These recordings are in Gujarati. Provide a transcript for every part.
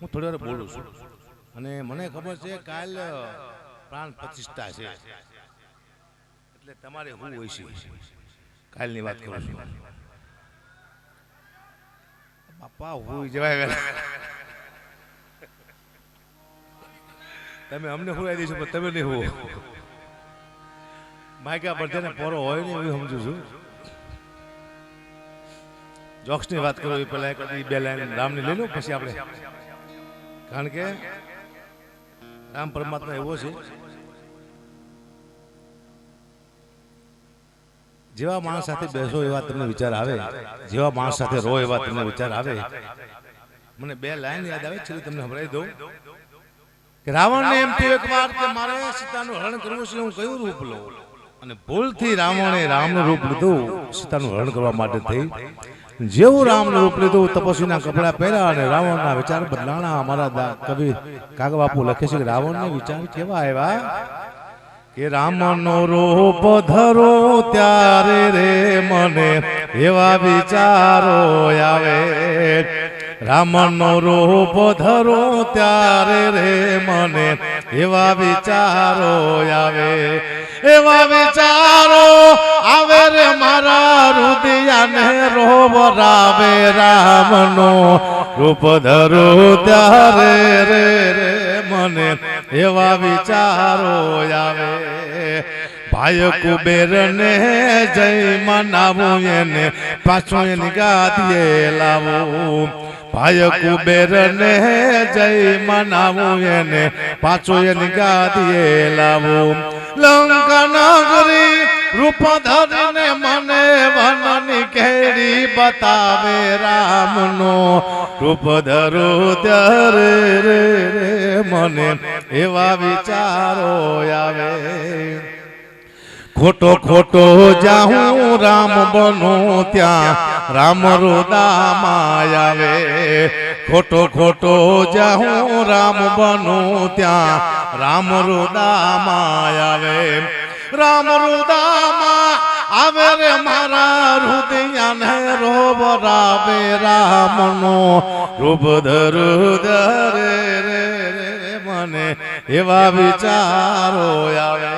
હું થોડી વાર બોલું છું. અને મને ખબર છે કાલ પ્રાણ પ્રતિષ્ઠા છે. એટલે તમારે હું હોય છે. કાલની વાત કરું છું. બાપા, હું જવાય તમે અમને હુરાઈ દઈશું, પણ તમે નહીં હો માયકા પર છે ને પોરો હોય ને એવું સમજુ છું. જોક્સની વાત કરો એ પહેલાં બે લાઈન રામની લઈ લો, પછી આપણે કારણ કે રામ પરમાત્મા એવો છે. જેવા માણસ સાથે બેસો એવા તમને વિચાર આવે. જેવા માણસ સાથે રહો એવા તમને વિચાર આવે. મને બે લાઈન યાદ આવે છે તમને સંભળાવી દઉં. કે રાવણને એમ થયું એકવાર કે મારે સીતાનું હરણ કરવું છે હું કયું રૂપ લઉં? અને ભૂલથી રાવણે રામનું રૂપ લીધું. સીતાનું હરણ કરવા માટે થઈ. જેવું રામનું રૂપ લીધું તપસ્વીના કપડા પહેર્યા અને રાવણના વિચાર બદલાણા. અમારા કવિ કાગ બાપુ લખે છે રાવણને વિચાર કેવા આવ્યા? કે રામનો રૂપ ધરો ત્યારે રે મને એવા વિચારો આવે. રામનો રૂપ ધરો ત્યારે રે મને એવા વિચારો આવે. એવા વિચારો આવે રે મારા રુદિયાને રોવરાવે રામનો રૂપ ધરો ત્યારે રે રે મને એવા વિચારો આવે. ભાઈ કુબેર ને જય મનાવું એને પાછું એની ગાદીએ લાવું. ભાઈ કુબેર ને જય મનાવું એને પાછું એની ગાદીએ લાવું. લંકા નગરી રૂપ ધરીને મને વનની કેરી બતાવે રામનો. રૂપ ધરો ત્યારે રે રે મને એવા વિચારો આવે. ખોટો ખોટો જાહું રામ બનો ત્યાં, રામ રોદામાં આવે. ખોટો ખોટો જાહું રામ બનો ત્યાં, રામ રોદામાં આવે. રામ રુદામાં, આવે રે મારા હૃદયને રોબ રાવે રામનો. રૂપ ધરુધરે રે રે મને એવા વિચારો આવે.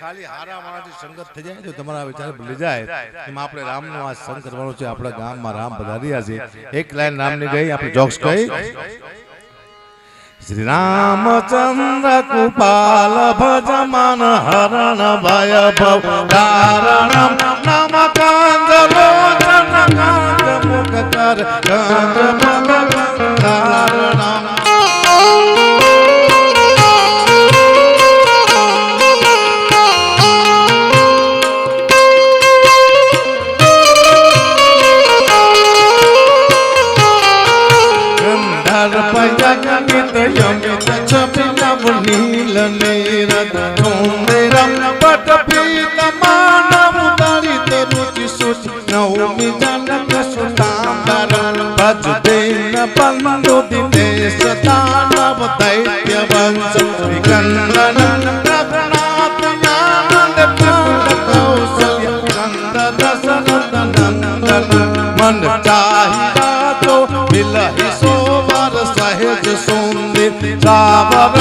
ખાલી હારા સંગત થઈ જાય તમારા વિચાર ભૂલી જાય એમાં આપણે રામનો આ સંગ છે. આપણા ગામમાં રામ પધાર્યા છે. એક લાઈન રામની ગઈ, આપણે જોક્સ કહી. શ્રી રામચંદ્ર કૃપાલ ભજમાન હરણ ભય ભવ કારણમ મન ચાહિયા તો મિલહી સોવર સહેજ સુંદર સાવર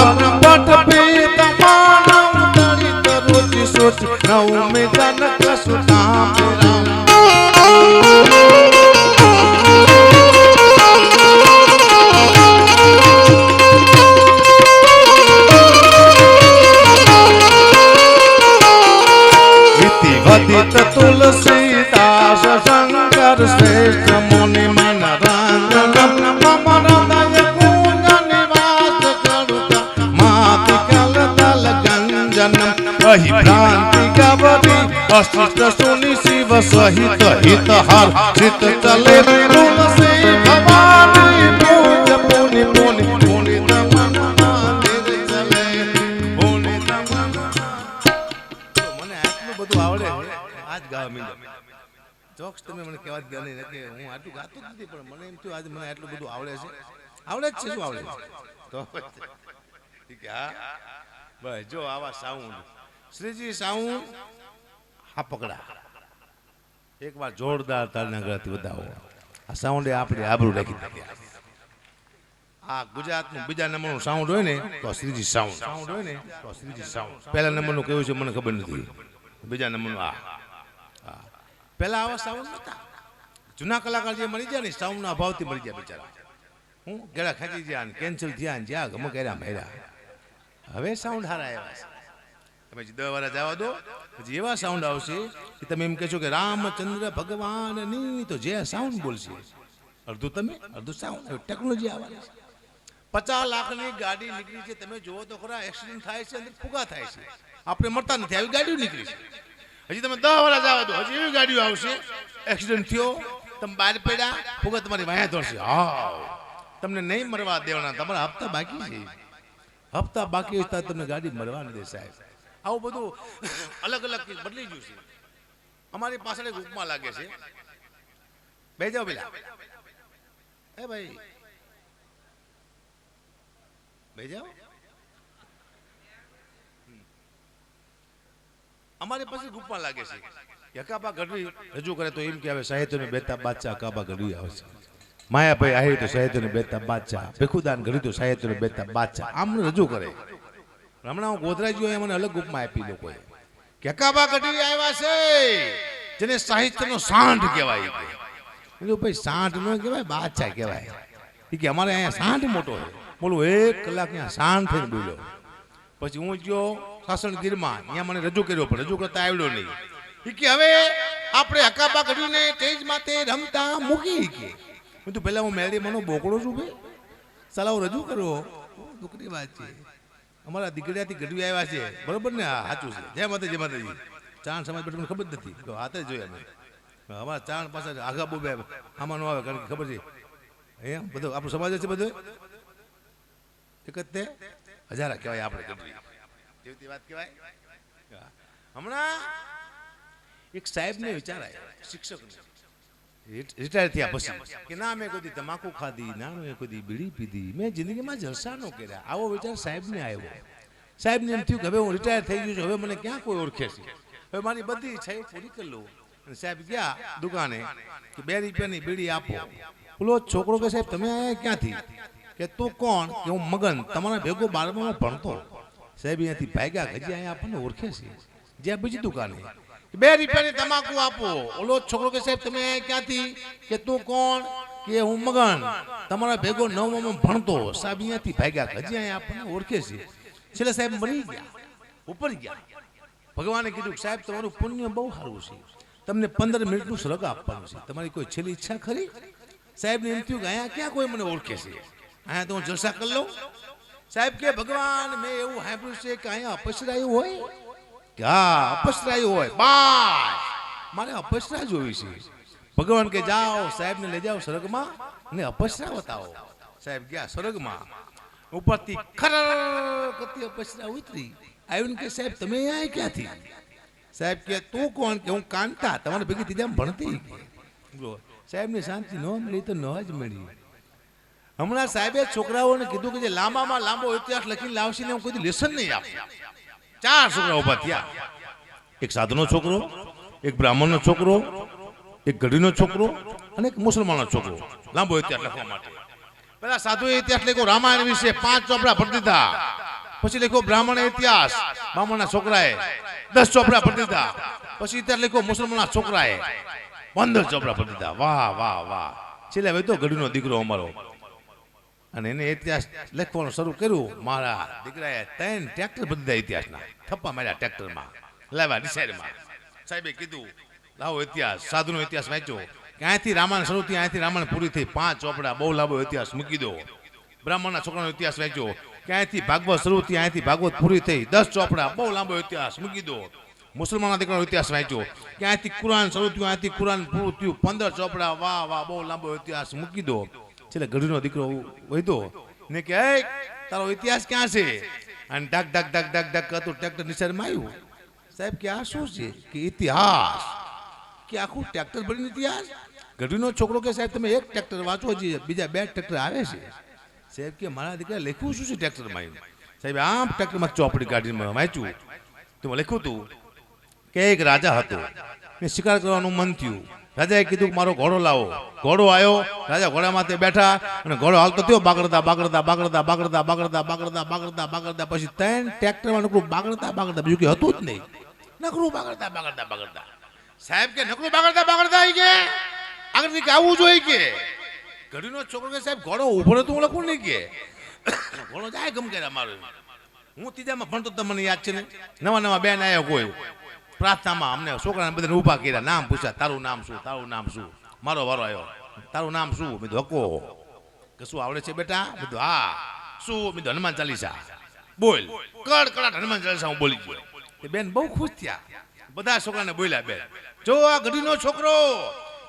પટ પીત માનવ દરિત રુચિ સુચ નવમી જન્મ કહી ભ્રાંતિ ગાવરી અસ્તિત્વ સુની શિવ સહિત હિત હાર ચિત ચલે તુલસી ભવાની પૂજ પુનિ પુનિ પુનિ ચોક્સ તમે મને કહેવા જ ગયા નથી હું આટલું ગાતો જ નથી, પણ મને એમ થયું આજે મને આટલું બધું આવડે છે. આવડે જ છે, શું આવડે છે? તો ઠીક હા. બસ, જો આવા સાઉન્ડ શ્રીજી સાઉન્ડ હા, પકડા. એકવાર જોરદાર તાળના ગળાથી વધાવો. આ સાઉન્ડે આપણે આબરૂ રાખી દીધી આ ગુજરાતનું બીજા નંબરનું સાઉન્ડ હોય ને, તો શ્રીજી સાઉન્ડ સાઉન્ડ હોય ને, તો શ્રીજી સાઉન્ડ પહેલા નંબરનું કેવું છે, મને ખબર નથી. બીજા નંબરનું આ. પહેલા આવા સાઉન્ડ નતા જૂના કલાકાર જે મળી જાય ને સાઉન્ડના અભાવથી મળી જાય બિચારા. હું ગેડા ખેંચી ગયા કેન્સલ થયા જ્યાં ગમે કર્યા મેર્યા હવે સાઉન્ડ હારા આવ્યા છે. તમે દસ વાર જવા દો, પછી એવા સાઉન્ડ આવશે કે તમે એમ કહેશો કે રામચંદ્ર ભગવાનની તો જે સાઉન્ડ બોલશે. અડધું તમે, અડધું સાઉન્ડ ટેકનોલોજી આવવાની છે. પચાસ લાખની ગાડી નીકળી છે, તમે જુઓ તો ખરા એક્સિડન્ટ થાય છે, અંદર ફુગા થાય છે. આપણે મળતા નથી, આવી ગાડીઓ નીકળી છે. હજી તમે દસ વાળા જવા દો, હજી એવી ગાડીઓ આવશે. એક્સિડન્ટ થયો, તમે બહાર પડ્યા, ફુગા તમારી વાયા દોડશે હા. તમને નહીં મરવા દેવાના, તમારા હપ્તા બાકી છે. હપ્તા બાકી હોય તમને ગાડી મળવા ન દે સાહેબ. આવું બધું અલગ અલગ બદલી ગયું છે. અમારી પાછળ એક ઉપમા લાગે છે. બે જાઓ પેલા. એ ભાઈ. બે જાઓ. અમારી પાસે ગુપ્પા લાગે છે. કે અકાબા ગઢવી રજૂ કરે તો એમ કે હવે સાહિત્યને બેતા બાદશાહ અકાબા ગઢવી આવે છે. માયાભાઈ આવ્યું તો સાહિત્યનું બેતા બાદશાહ. ભેખુદાન ગઢવી તો સાહિત્યને બેતા બાદશાહ. આમ રજૂ કરે હમણાં હું ગોધરા ગયો મને અલગ ઉપમા આપી લોકોએ કે અકાબા ગઢવી આવ્યા છે જેને સાહિત્યનો સાંઠ કહેવાય. એટલે ભાઈ સાંઠ ન કહેવાય બાદશાહ કહેવાય. એ કે અમારે અહીંયા સાંઠ મોટો છે. બોલું એક કલાક અહીંયા સાંઠ થઈને બોલ્યો. પછી હું ગયો સાસણગીરમાં ત્યાં મને રજૂ કર્યો પણ રજૂ કરતા આવડ્યો નહીં. ઈ કે હવે આપણે હકાબા કરીને તેજ માટે રમતા મૂકી કે હું તો પહેલાં હું મેળી મનો બોકડો છું ભાઈ. સલાહ રજૂ કરો દુઃખની વાત છે. અમારા દીકરીયાથી ગઢવી આવ્યા છે. બરોબર ને? હા સાચું છે. જય માતા જય માતાજી. ચાણ સમાજ બેઠું મને ખબર નથી. તો હાથે જોયા મેં અમારા ચાણ પાસે આગા બોબે આમાં ન આવે કારણ કે ખબર છે. અહીંયા બધો આપણો સમાજ છે બધો? એક જ તે હજારા કહેવાય આપણે ગઢવી જેવી વાત કહેવાય. હા. હમણાં એક સાહેબને વિચાર આવ્યો શિક્ષકને. રિટાયર થયા પછી. કે ના મેં કોઈ તમાકુ ખાધી ના મેં કોઈ બીડી પીધી. મેં જિંદગીમાં જલસા ન કર્યા. આવો વિચાર સાહેબને આવ્યો. સાહેબને એમ થયું કે હવે હું રિટાયર થઈ ગયું છું. હવે મને ક્યાં કોઈ ઓળખે છે? હવે મારી બધી ઈચ્છા પૂરી કરી લઉં. અને સાહેબ ગયા દુકાને કે બે રૂપિયાની બીડી આપો. પેલો છોકરો કે સાહેબ તમે આયા ક્યાંથી? કે તું કોણ? કે હું મગન. તમારા ભેગો બારમાં ભણતો. સાહેબ અહીંયાથી ભાગ્યા હજી અહીંયા આપણને ઓળખે છે. જ્યાં બીજી દુકાને. બે રૂપિયાની તમાકુ આપો. ઓલો છોકરો કે સાહેબ, તમે ક્યાંથી? કે તું કોણ? કે હું મગન? તમારા ભેગો નવમાં ભણતો. સાહેબ, અહીંયાથી ભાગ્યા હજી અહીંયા આપણને ઓળખે છે. છેલ્લે સાહેબ મળી ગયા. ઉપર ગયા. ભગવાને કીધું સાહેબ, તમારું પુણ્ય બહુ સારું છે. તમને પંદર મિનિટનું સ્વર્ગ આપવાનું છે. તમારી કોઈ છેલ્લી ઈચ્છા ખરી? સાહેબને એમ થયું કે, અહીંયા ક્યાં કોઈ મને ઓળખે છે? અહીંયા તો હું જલસા કરી લઉં. સાહેબ કે, ભગવાન, મેં એવું સાંભળ્યું છે કે અહીંયા અપસરાયું હોય કે હા, અપસરાયું હોય. બાય. મારે અપસરા જોવી છે. ભગવાન કે જાઓ, સાહેબને લઈ જાઓ સ્વર્ગમાં ને અપસરા બતાવો. સાહેબ ગયા સ્વર્ગમાં. ઉપરથી ખર કરતી અપસરા ઉતરી. આવીને કે, સાહેબ, તમે અહીંયા ક્યાંથી? સાહેબ કે, તું કોણ? કે, હું કાંતા. તમારે ભેગી ત્રીજા ભણતી. સાહેબની શાંતિ ન મળી તો ન જ મળી. હમણાં સાહેબે છોકરાઓને કીધું કે, જે લાંબામાં લાંબો ઇતિહાસ લખીને લાવશે ને હું કોઈ લેસન નહીં આપું. ચાર છોકરા ઊભા થયા. એક સાધુનો છોકરો, એક બ્રાહ્મણનો છોકરો, એક ગઢીનો છોકરો અને એક મુસલમાનનો છોકરો. લાંબો ઇતિહાસ લખવા માટે. પેલા સાધુએ ઇતિહાસ લખ્યો, રામાયણ વિશે પાંચ ચોપડા ભરી દીધા. પછી લખ્યો બ્રાહ્મણ ઇતિહાસ, બ્રાહ્મણના છોકરાએ દસ ચોપડા ભરી દીધા. પછી ઇતિહાસ લખ્યો મુસલમાનના છોકરાએ પંદર ચોપડા ભરી દીધા. વાહ વાહ વાહ. છેલ્લે હવે તો ગઢીનો દીકરો અમારો. અને એને ઇતિહાસ લખવાનું શરૂ કર્યું. મારા દીકરાએ ત્રણ ટ્રેક્ટર બધા ઇતિહાસના. થપ્પા માર્યા ટ્રેક્ટરમાં. લાવ્યા ડિસાઇડમાં સાહેબે કીધું, લાવો ઇતિહાસ, સાધુનો ઇતિહાસ વાંચ્યો. ક્યાંયથી રામાયણ શરૂ થઈ અહીંથી રામાયણ પૂરી થઈ. પાંચ ચોપડા બહુ લાંબો ઇતિહાસ મૂકી દો. બ્રાહ્મણના છોકરાનો ઇતિહાસ વાંચ્યો. ક્યાંયથી ભાગવત શરૂ થઈ અહીંથી ભાગવત પૂરી થઈ. દસ ચોપડા બહુ લાંબો ઇતિહાસ મૂકી દો. મુસલમાનના દીકરાનો ઇતિહાસ વાંચ્યો. ક્યાંથી કુરાન શરૂ થયું અહીંથી કુરાન પૂરું થયું. પંદર ચોપડા વાહ વાહ, બહુ લાંબો ઇતિહાસ મૂકી દો. છેલ્લે ગઢનો દીકરો વધ્યો ને કે તારો ઇતિહાસ ક્યાં છે? અને ઢાક ઢાક ઢાક ઢાક ઢાક કરતું ટ્રેક્ટર નિશાળમાં આવ્યું. સાહેબ, કે આ શું છે? કે ઇતિહાસ. કે આખું ટ્રેક્ટર ભરીને ઇતિહાસ? ગઢીનો છોકરો કે, સાહેબ, તમે એક ટ્રેક્ટર વાંચો છે બીજા બે ટ્રેક્ટર આવે છે. સાહેબ, કે મારા દીકરા લખ્યું શું છે ટ્રેક્ટરમાં સાહેબ, આમ ટ્રેક્ટરમાં ચોપડી કાઢીને વાંચ્યું. તો લખ્યું હતું કે, એક રાજા હતો. ને શિકાર કરવાનું મન થયું. રાજાએ કીધું મારો ઘોડો લાવો. ઘોડો આવ્યો રાજા ઘોડા માથે બેઠા અને ઘોડો હાલતો થયો. બાગડતા બાગડતા બાગડતા બાગડતા બાગડતા બાગડતા બાગડતા બાગડતા. પછી ત્રણ ટ્રેક્ટરમાં નકરું બાગડતા બાગડતા. બીજું કે હતું જ નહીં. નકરું બાગડતા બાગડતા બાગડતા. સાહેબ કે નકરું બાગડતા બાગડતા આવી કે આગળથી કે આવવું જોઈએ કે? ઘડીનો છોકરો કે સાહેબ, ઘોડો ઊભો તો હું લખું નહીં કે? ઘોડો જાય ગમ કે મારું. હું ત્રીજામાં ભણતો તમને મને યાદ છે ને? નવા નવા બેન આવ્યો કોઈ પ્રાર્થનામાં અમને છોકરાને બધાને ઊભા કર્યા. નામ પૂછ્યા, તારું નામ શું? તારું નામ શું? મારો વારો આવ્યો, તારું નામ શું? મેં હકો. કે શું આવડે છે બેટા? કીધું, હા. શું? મેં હનુમાન ચાલીસા. બોલ. કડ કડાટ હનુમાન ચાલીસા હું બોલી ગયો. એ બેન બહુ ખુશ થયા. બધા છોકરાને બોલ્યા, બેન, જો આ ગઢીનો છોકરો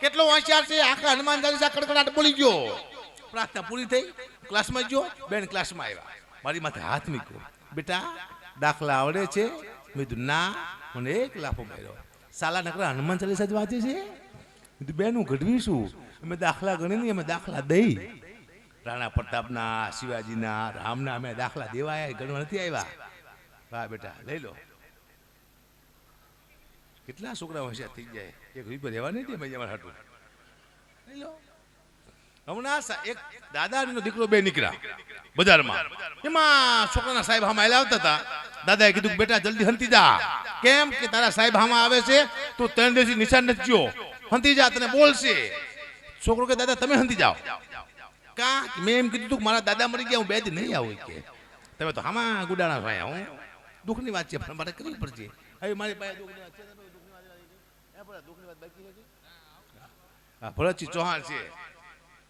કેટલો હોશિયાર છે, આખા હનુમાન ચાલીસા કડકડાટ બોલી ગયો. પ્રાર્થના પૂરી થઈ, ક્લાસમાં ગયો, બેન ક્લાસમાં આવ્યા. મારી માથે હાથ મૂક્યો. બેટા, દાખલા આવડે છે. મેં ના. મને એક લાફો માર્યો સાલા નકરા હનુમાન ચાલીસા જ વાંચે છે? બેનું, હું ઘડવી અમે દાખલા ગણી નહીં, અમે દાખલા દઈ. રાણા પ્રતાપના, શિવાજીના, રામના અમે દાખલા દેવાયા ગણવા નથી આવ્યા વાહ બેટા, લઈ લો. કેટલા છોકરા હોશિયાર થઈ જાય. એક રૂપિયા રહેવા નહીં દે ભાઈ અમારા હાટું. લઈ લો. હમણાં એક દાદાનો દીકરો બે નીકળ્યા બજારમાં. એમાં છોકરાના સાહેબ હામાં આવતા હતા. દાદાએ કીધું બેટા, જલ્દી હંતી જા. કેમ કે તારા સાહેબ હામાં આવે છે, તું ત્રણ નિશાન નથી જો હંતી જા, તને બોલશે. છોકરો કે, દાદા, તમે હંતી જાઓ. કા? મેં એમ કીધું મારા દાદા મરી ગયા, હું બે નહીં આવું. કે, તમે તો હામાં ગુડાણા ભાઈ હું. દુઃખની વાત છે, મારે કરવી પડશે. હવે મારી? ભરતજી ચૌહાણ છે.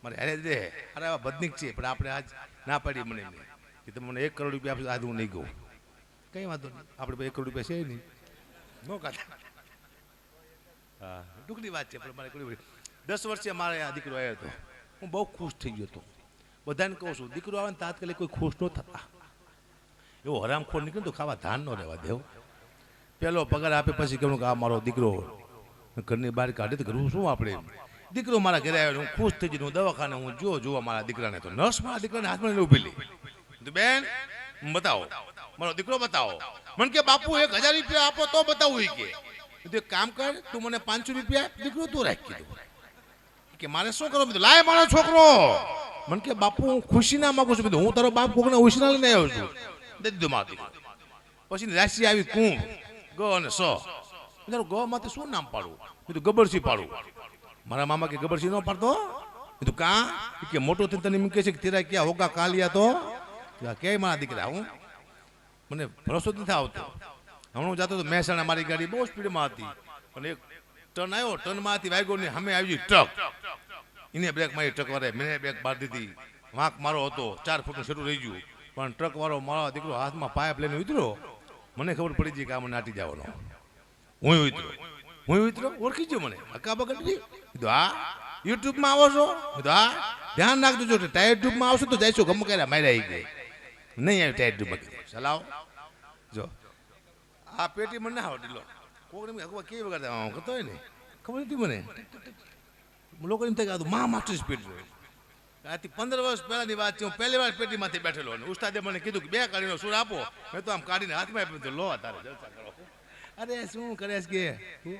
મારે અરે દે અરે આવા બદનીક છે પણ આપણે આજ ના પાડી મને કે તમે મને એક કરોડ રૂપિયા આપશો આજ હું નહીં ગઉં. કઈ વાંધો નહીં. આપણે એક કરોડ રૂપિયા છે નહીં. નો કાઢા. હા. દુઃખની વાત છે પણ મારે કરવી દસ વર્ષે મારે આ દીકરો આવ્યો હતો. હું બહુ ખુશ થઈ ગયો હતો. બધાને કહું છું દીકરો આવે ને તાત્કાલિક કોઈ ખુશ ન થતા. એવો હરામખોર નીકળે તો ખાવા ધાન ન રહેવા દેવ પેલો પગાર આપે પછી કેવું કે આ મારો દીકરો ઘરની બહાર કાઢે તો કરવું શું આપણે દીકરો મારા ઘરે આવ્યો હું ખુશ થઈ જઈને દવાખાને હું જો જોવા મારા દીકરાને તો નર્સ મારા દીકરાને હાથમાં ઊભી લી બેન બતાવો. મારો દીકરો બતાવો. મને કે બાપુ એક હજાર રૂપિયા આપો તો બતાવું કે. કીધું, કામ કર તું મને પાંચસો રૂપિયા દીકરો તું રાખ કીધું. કે મારે શું કરવું કીધું લાય મારો છોકરો. મને કે બાપુ હું ખુશી ના માગું છું. હું તારો બાપ કોકને ઉછીના લઈને આવ્યો છું. દે દીધું મારો પછી રાશિ આવી કુંભ ગ અને સ. ગ માંથી શું નામ પાડવું કીધું ગબરસી પાડવું મારા મામા કે ગબરસી ન પાડતો કીધું, કા? કે, મોટો થઈને તને એમ કહે છે કે તેરા ક્યાં હોગા કાલિયા તો? ક્યાંય મારા દીકરા, હું? મને ભરોસો નથી આવતો. હમણાં હું જતો હતો મહેસાણા મારી ગાડી બહુ સ્પીડમાં હતી. પણ એક ટર્ન આવ્યો ટર્નમાંથી વાગ્યો ને સામે આવી ટ્રક. એને બ્રેક મારી ટ્રક વાળે મેં બ્રેક બાર દીધી. વાંક મારો હતો, ચાર ફૂટનું શરૂ રહી ગયું. પણ ટ્રક વાળો મારો દીકરો હાથમાં પાઇપ લઈને ઉતર્યો. મને ખબર પડી ગઈ કે આમાં નાટી જવાનો. હું ઉતરો હું ઉતરો ઓળખી ગયો મને. મકા બગડ કીધું, હા, યુટ્યુબમાં આવો છો? કીધું, હા, ધ્યાન રાખજો, જો ટાયર ટ્યુબમાં આવશો તો જઈશું ગમ કર્યા મારે આવી ગઈ નહીં આવ્યું ટાયર ટ્યુબમાં ચલાવો. જો, આ પેટી મને ના આવડી લો, કોકને અગવા કેવી વગાડતા આમ કરતો હોય ને? ખબર નથી મને? લોકો એમ થાય કે મા માસ્ટર સ્પીડ જોઈએ આથી પંદર વર્ષ પહેલાની વાત છે, હું પહેલી વાર પેટીમાંથી બેઠેલો અને ઉસ્તાદે મને કીધું કે બે કાઢીનો સૂર આપો. મેં તો આમ કાઢીને હાથમાં આપ્યું તો લો, તારે જલસા કરો. અરે, શું કરે છે કે?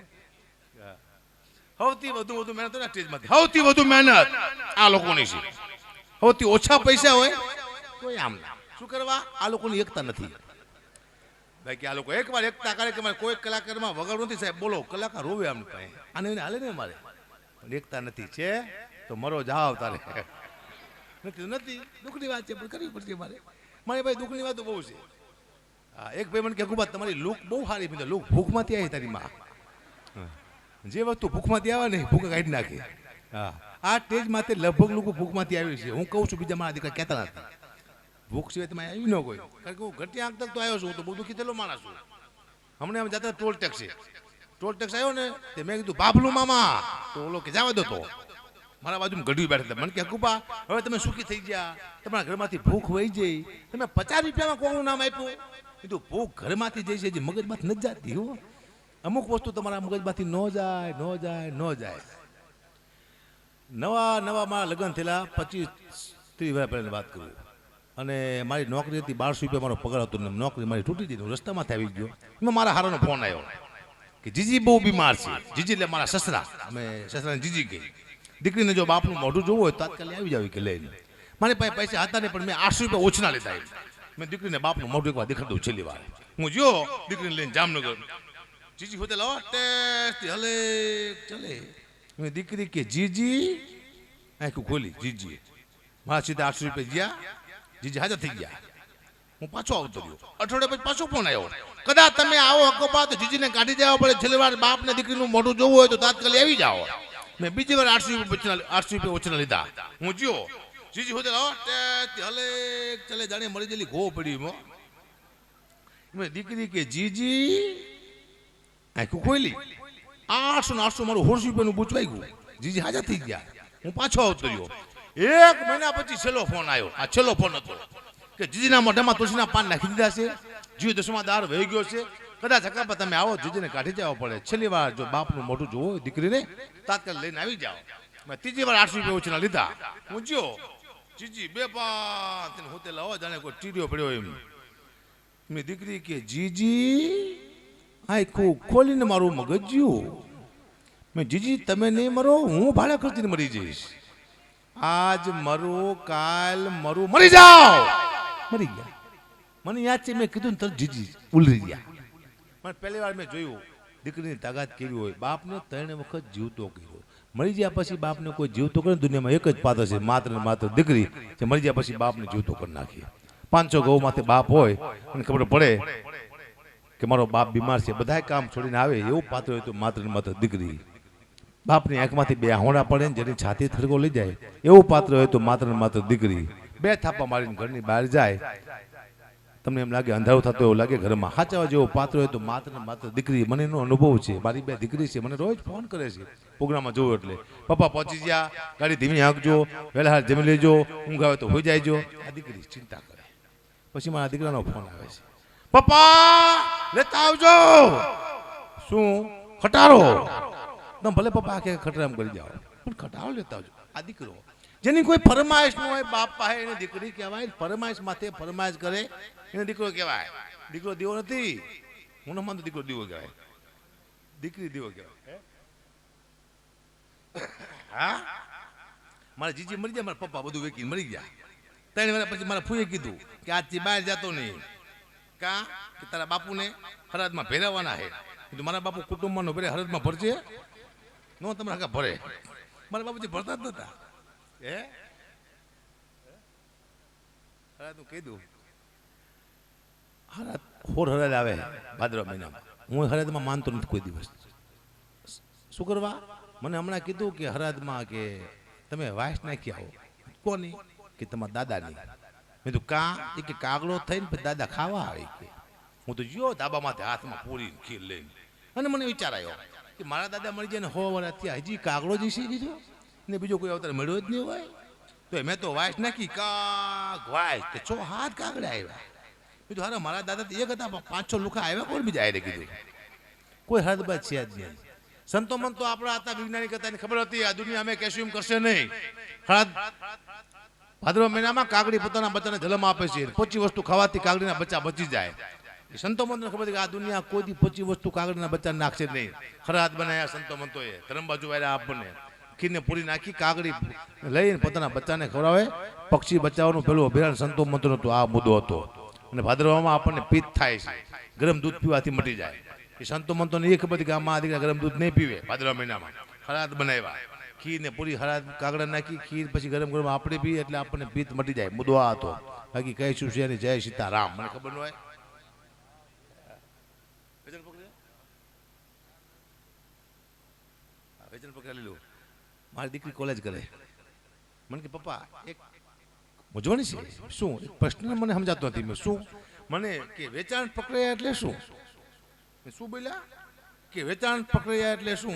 સૌથી વધુ વધુ મહેનત હોય સ્ટેજમાંથી. સૌથી વધુ મહેનત આ લોકોની છે. સૌથી ઓછા પૈસા હોય કોઈ આમ ના. શું કરવા? આ લોકોની એકતા નથી. બાકી આ લોકો એકવાર એકતા કરે કે મારે કોઈ કલાકારમાં વગર નથી સાહેબ. બોલો કલાકાર રોવે આમ પાસે આને એને હાલે ને મારે પણ એકતા નથી છે તો મરો જાવ તારે. નથી નથી. દુઃખની વાત છે પણ કરવી પડશે મારે મારી ભાઈ દુઃખની વાતો બહુ છે. એક ભાઈ મને કે તમારી લુક બહુ સારી લુક ભૂખમાંથી આવી તારી માં. જે વસ્તુ ભૂખમાંથી આવે ને ભૂખ કાઢી નાખે. હા. આ સ્ટેજ માથે લગભગ લોકો ભૂખમાંથી આવી છે. હું કહું છું બીજા મારા દીકરા કહેતા નથી. ભૂખ સિવાય તમે આવી ન કોઈ કારણ કે હું ઘટી આંખ તો આવ્યો છું, હું તો બહુ દુઃખી થયેલો માણસ છું. હમણાં અમે જતા ટોલ ટેક્સ ટોલ ટેક્સ આવ્યો ને, તે મેં કીધું બાબલું મામા. તો ઓલો કે, જવા દો તો. મારા બાજુમાં ગઢવી બેઠા મને કે હકુબા હવે તમે સુખી થઈ ગયા. તમારા ઘરમાંથી ભૂખ વહી જઈ તમે પચાસ રૂપિયામાં કોનું નામ આપ્યું? કીધું, ભૂખ ઘરમાંથી જઈ છે, જે મગજમાંથી નથી જાતી હો. અમુક વસ્તુ તમારા મગજમાંથી ન જાય ન જાય ન જાય. નવા નવા મારા લગ્ન થયેલા, પચીસ ત્રીસ વર્ષ પહેલાની વાત કરું. અને મારી નોકરી હતી, બારસો રૂપિયા મારો પગાર હતો નોકરી મારી તૂટી ગઈ હું રસ્તામાંથી આવી ગયો. એમાં મારા હારાનો ફોન આવ્યો. કે જીજી બહુ બીમાર છે. જીજી એટલે મારા સસરા. અમે સસરાને જીજી ગઈ. દીકરીને જો બાપનું મોઢું જોવું હોય તો તાત્કાલિક આવી જાવ કે લઈને. મારી પાસે પૈસા હતા નહીં, પણ મેં આઠસો રૂપિયા ઓછના લીધા. મેં દીકરીને બાપનું મોઢું એકવાર દેખાડી દઉં છેલ્લી વાર. હું જો દીકરીને લઈને જામનગર. જીજી હોતે લાવો. ટેસ્ટ, હલે, ચલે. મેં દીકરી કે, જીજી, આખું ખોલી જીજી મારા સીધા આઠસો રૂપિયા ગયા. જીજી હાજર થઈ ગયા. હું પાછો આવતો રહ્યો. અઠવાડિયા પછી પાછો ફોન આવ્યો. કદાચ તમે આવો હકો તો જીજીને કાઢી જવા પડે. છેલ્લી વાર બાપને દીકરીનું મોઢું જોવું હોય તો તાત્કાલિક આવી જાઓ. મેં બીજી વાર આઠસો રૂપિયા આઠસો રૂપિયા ઓછા લીધા. હું જ્યો. જીજી હોતે લાવો. ટેસ્ટ, હલે, ચલે, જાણે મળી ગયેલી ઘો પડી મેં દીકરી કે, જીજી આખું ખોલી. આઠસો ને આઠસો મારું હોરસો રૂપિયાનું બૂચવાઈ ગયું જીજી હાજર થઈ ગયા. હું પાછો આવતો એક મહિના પછી છેલ્લો ફોન આવ્યો. આ છેલ્લો ફોન હતો કે જીજીના મોઢામાં તુલસીના પાન નાખી દીધા છે. જીવ દસમા દાર વહી ગયો છે. કદાચ હકાપા તમે આવો, જીજીને કાઢી જવા પડે. છેલ્લી વાર જો બાપનું મોઢું જોવો દીકરીને, તાત્કાલિક લઈને આવી જાઓ. મેં ત્રીજી વાર આઠસો રૂપિયા ઓછીના લીધા. હું જ્યો. જીજી, બે પાંચ હું તે લાવો જાણે કોઈ ટીડીઓ પડ્યો એમ. મેં દીકરી કે, જીજી આખું ખોલીને મારું મગજ્યું મેં જીજી તમે નહીં મરો, હું ભાડા ખર્ચીને મરી જઈશ. આજ મરો, કાલ મરું, મરી જાઓ! મરી ગયા. મને યાદ છે, મેં કીધું ને તરત જીજી ઉલરી ગયા. પણ પહેલી વાર મેં જોયું, દીકરીની તાકાત કેવી હોય. બાપને ત્રણ વખત જીવતો કર્યો. મરી ગયા પછી બાપને કોઈ જીવતો કરે દુનિયામાં એક જ પાત્ર છે, માત્ર ને માત્ર દીકરી, જે મરી ગયા પછી બાપને જીવતો કરી નાખીએ પાંચસો ગૌ માથે બાપ હોય અને ખબર પડે કે મારો બાપ બીમાર છે બધા કામ છોડીને આવે, એવું પાત્ર હોય તો માત્ર ને માત્ર દીકરી. બાપની આંખમાંથી બે આહોણા પડે ને જેની છાતી થરકો લઈ જાય, એવું પાત્ર હોય તો માત્ર માત્ર દીકરી. બે થાપા મારીને ઘરની બહાર જાય. તમને એમ લાગે અંધારું થતું એવું લાગે ઘરમાં. હાચવા જેવો પાત્ર હોય તો માત્ર માત્ર દીકરી. મને એનો અનુભવ છે, મારી બે દીકરી છે, મને રોજ ફોન કરે છે, પ્રોગ્રામમાં જોઉં એટલે. પપ્પા પહોંચી ગયા, ગાડી ધીમી હાંકજો વહેલા જમી લેજો, ઊંઘ આવે તો હોઈ જાયજો. આ દીકરી ચિંતા કરે. પછી મારા દીકરાનો ફોન આવે છે. પપ્પા, લેતા આવજો. શું? ખટારો. તમે ભલે પપ્પા કે ખટરામ કરી જાઓ પણ ખટારો લેતા આવજો. આ દીકરો. જેની કોઈ ફરમાઈશ ન હોય, બાપ પાસે એને દીકરી કહેવાય, ફરમાઈશ માથે ફરમાઈશ કરે, એને દીકરો કહેવાય. દીકરો દીવો નથી. હું ન માનતો દીકરો દીવો કહેવાય. દીકરી દીવો કહેવાય. હા? મારા જીજી મરી ગયા મારા પપ્પા બધું વેકીને મરી ગયા. ત્રણ વર્ષ પછી મારા ફૂએ કીધું કે આજથી બહાર જતો નહીં. કા? કે તારા બાપુને હરાદમાં ભેરાવાના છે કીધું મારા બાપુ કુટુંબમાં ભરે હરદમાં ભરજે. નો તમારા આખા ભરે. મારા બાપુજી ભરતા જ નતા. હે? હું કહી દઉં. હરાદ હોર હરાદ આવે ભાદરવા મહિનામાં. હું હરાદમાં માનતો નથી કોઈ દિવસ. શું કરવા? મને હમણાં કીધું કે હરદમાં કે તમે વાસ નાખી આવો કોની? કે તમારા દાદાની. મેં તો કા? એ કે કાગડો થઈને પછી દાદા ખાવા આવી. કે, હું તો જો ધાબામાંથી હાથમાં પૂરી ખીર લઈને. અને મને વિચાર આવ્યો કે મારા દાદા મળી જાય ને હો વાર ત્યાં હજી કાગડો જ દીધો ને બીજો કોઈ અવતાર મળ્યો જ નહીં હોય. તો મેં તો વાસ નાખી કાક વાસ કે છો હાથ કાગડા આવ્યા. બીજું હારે મારા દાદા તો એક હતા પાંચ છ લુખા આવ્યા, કોણ બીજા આવી કીધું? કોઈ હદબાદ છે જ નહીં. સંતો મન તો આપણા હતા વૈજ્ઞાનિક હતા ખબર હતી, આ દુનિયા અમે કેશ્યુમ કરશે નહીં. ભાદરવા મહિનામાં કાગડી પોતાના બચ્ચાને જન્મ આપે છે. પોચી વસ્તુ ખાવાથી કાગડીના બચ્ચા બચી જાય. સંતો મંતોને ખબર છે કે આ દુનિયા કોઈ પોચી વસ્તુ કાગડીના બચ્ચાને નાખશે નહીં. ખરાત બનાવ્યા સંતો મંતોએ. ધર્મ બાજુ વાળા આપણને ખીરને પૂરી નાખી કાગડી લઈને પોતાના બચ્ચાને ખવડાવે. પક્ષી બચાવવાનું પેલું અભિયાન સંતો મંતોનો હતું, આ મુદ્દો હતો. અને ભાદરવામાં આપણને પિત્ત થાય છે. ગરમ દૂધ પીવાથી મટી જાય. એ સંતો મંતોને એ ખબર કે આ મા દીકરા ગરમ દૂધ નહીં પીવે ભાદરવા મહિનામાં. હરાત બનાવ્યા. ખીર ને પૂરી હરાત કાગડા નાખી, ખીર પછી ગરમ ગરમ આપણે પી એટલે આપણને પિત્ત મટી જાય. મુદ્દો આ હતો. બાકી કહીશું છે જય સીતારામ. મને ખબર ન હોય. મારી દીકરી કોલેજ કરે. મને કે, પપ્પા, એક મૂંઝવણી છે? શું? પ્રશ્ન મને સમજાતો નથી. મેં શું? મને કે, વેચાણ પ્રક્રિયા એટલે શું? શું બોલ્યા? કે વેચાણ પ્રક્રિયા એટલે શું?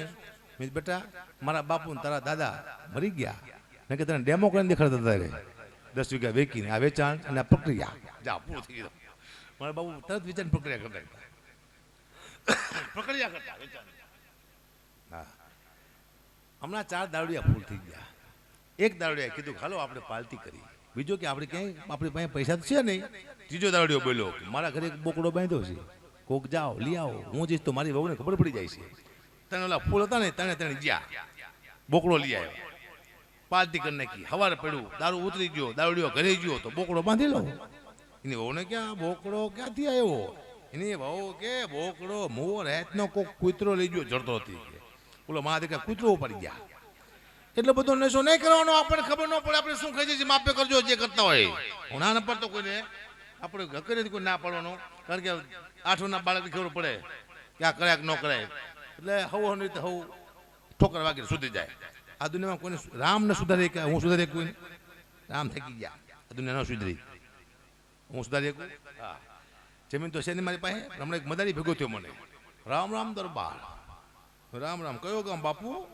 મેં બેટા, મારા બાપુ ને તારા દાદા મરી ગયા. મેં કે તને ડેમો કરીને દેખાડતા હતા દસ વીઘા વેચીને આ વેચાણ અને આ પ્રક્રિયા. જા પૂરું થઈ ગયું. મારા બાપુ તરત વેચાણ પ્રક્રિયા કરતા પ્રક્રિયા કરતા, વેચાણ. હા. હમણાં ચાર દારૂડિયા ફૂલ થઈ ગયા. એક દારૂડિયા કીધું, હાલો, આપણે પાલતી કરી. બીજો કે, આપણે ક્યાંય, આપણી પાસે પૈસા તો છે નહીં. ત્રીજો દારૂડિયો બોલ્યો, મારા ઘરે એક બોકડો બાંધ્યો છે. કોક જાઓ, લઈ આવો. હું જઈશ તો મારી વહુને ખબર પડી જાય છે. તને ઓલા ફૂલ હતા ને તને તને જ્યાં બોકડો લઈ આવ્યો. પાર્ટી કરી નાખી. હવારે પડ્યું. દારૂ ઉતરી ગયો. દારૂડિયો ઘરે ગયો તો બોકડો બાંધી લો એની વહુને ક્યાં? બોકડો ક્યાંથી આવ્યો? એની વહુ કે, બોકડો મોર હેતનો કોક કૂતરો લઈ ગયો. જડતો હતી ઓલો મા દીકરા કૂતરો ઉપાડી ગયા. એટલો બધો નશો નહીં કરવાનો. આપણને ખબર ન પડે. આપણે શું ખાઈ છે માપે કરજો જે કરતા હોય. હું ના ન પડતો કોઈને આપણે હકરે કોઈ ના પાડવાનો. કારણ કે આઠોના બાળકને ખબર પડે. કે આ કરાય કે ન કરાય. એટલે હવો નહીં તો હવું ઠોકર વાગે સુધી જાય. આ દુનિયામાં કોઈને રામ ને સુધારે કે હું સુધારી કોઈ રામ થકી ગયા. આ દુનિયા ન સુધરી. હું સુધારી કોઈ? હા. જમીન તો છે ને મારી પાસે. હમણાં એક મદારી ભેગો થયો મને. રામ રામ દરબાર. રામ રામ. કયો ગામ બાપુ?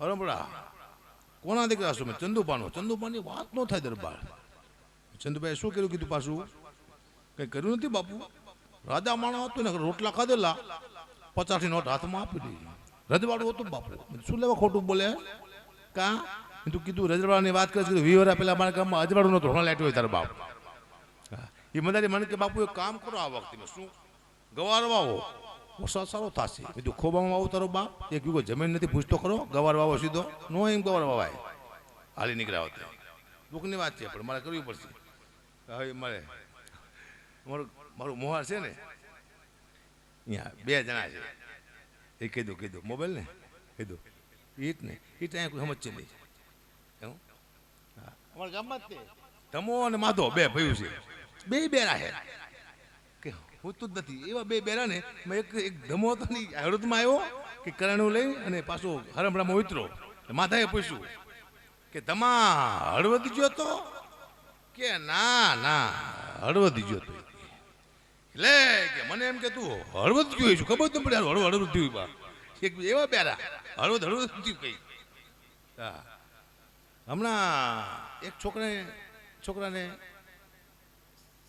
હરમડા કોના દીકરા છું? મેં ચંદુપાનો ચંદુપાની વાત ન થાય દરબાર. ચંદુભાઈ શું કર્યું કીધું પાછું? કંઈ કર્યું નથી બાપુ? રાજા માણસ હતું ને, રોટલા ખાધેલા. પચાસની નોટ હાથમાં આપી દીધી. રજવાડું હતું બાપુ શું લેવા ખોટું બોલે? કા? તું કીધું, રજવાડાની વાત કરી કીધું પહેલા મારા ગામમાં અજવાડું નહોતું, હમણાં લાઈટ હોય તારા બાપ. એ મદારી મને કે, બાપુ, એક કામ કરો આ વખતે, શું? ગવાર વાવો વરસાદ સારો, થશે. બીજું ખોબામાં વાવું તારો બાપ? એક યુગો જમીન નથી, પૂછતો ખરો? ગવાર વાવો સીધો? નો એમ ગવાર વાવાય હાલી નીકળ્યા હોત દુઃખની વાત છે, પણ મારે કરવી પડશે. હવે મારે. મારું મારું મોહાર છે ને બે જણા છે. એ કીધું કીધું મોબાઈલ ને? કીધું ઈટ ને. ઈટ અહીંયા કોઈ સમજ નહીં. એવું? અમારા ગામમાં જ તે. ધમો અને માધો બે ભયું છે. બે બેરા છે. કે હોતું જ નથી. એવા બે બેરા ને મેં એક એક ધમો હતો ને હળદમાં આવ્યો કે કરણું લઈ અને પાછો હરમડામાં ઉતરો માધાએ પૂછ્યું કે તમા હળવદ ગયો તો? કે ના ના હળવદ ગયો તો. લે કે મને એમ કે તું હળવદ ગયો છું, ખબર તો પડે હળવદ હળવદ થયું બા. એક એવા પ્યારા. હળવદ હળવદ થયું કઈ. હા. હમણાં એક છોકરાને છોકરાને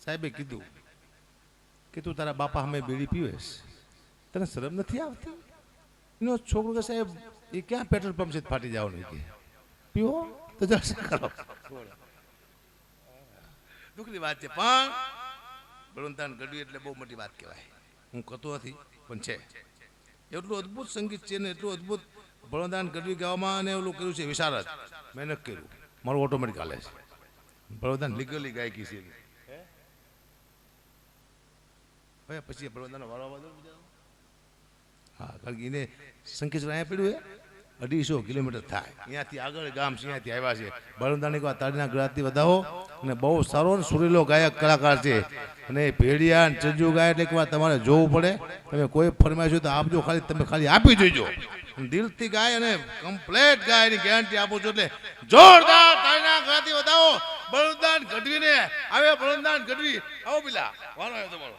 સાહેબે કીધું કે તું તારા બાપા સામે બીડી પીવેશ તને શરમ નથી આવતી? એનો છોકરો કે સાહેબ, એ ક્યાં પેટ્રોલ પંપ છે ફાટી જવાનું? કે, પીવો, તો જલસા કરો દુઃખની વાત છે, પણ બળવંતાન ગઢવી એટલે બહુ મોટી વાત કહેવાય. હું કહેતો નથી, પણ છે. એટલું અદ્ભુત સંગીત છે ને, એટલું અદ્ભુત બળવંતાન ગઢવી ગાવામાં અને ઓલું કર્યું છે વિશારદ. મહેનત કર્યું. મારું ઓટોમેટિક હાલે છે. બળવંતાન લીગલી ગાયકી છે. પછી બળવંતાનો વારો. હા, કારણ કે એને સંકેત અહીંયા પડ્યું હે અઢીસો કિલોમીટર થાય. અહીંયાથી આગળ ગામ છે ત્યાંથી આવ્યા છે. બળવંતાને એક તાળીના ગ્રાહથી વધાવો. અને બહુ સારો ને સુરીલો ગાયક કલાકાર છે. અને ભેડિયા અને ચજુ ગાય એટલે એકવાર તમારે જોવું પડે. તમે કોઈ ફરમાઈશ તો આપજો ખાલી, તમે ખાલી આપી જોઈજો દિલથી ગાય અને કમ્પ્લેટ ગાય એની ગેરંટી આપું છું એટલે જોરદાર તાળીના ગ્રાહથી વધાવો. બળદાન ગઢવીને આવે બળદાન ગઢવી. આવો પેલા. વારો આવ્યો તમારો.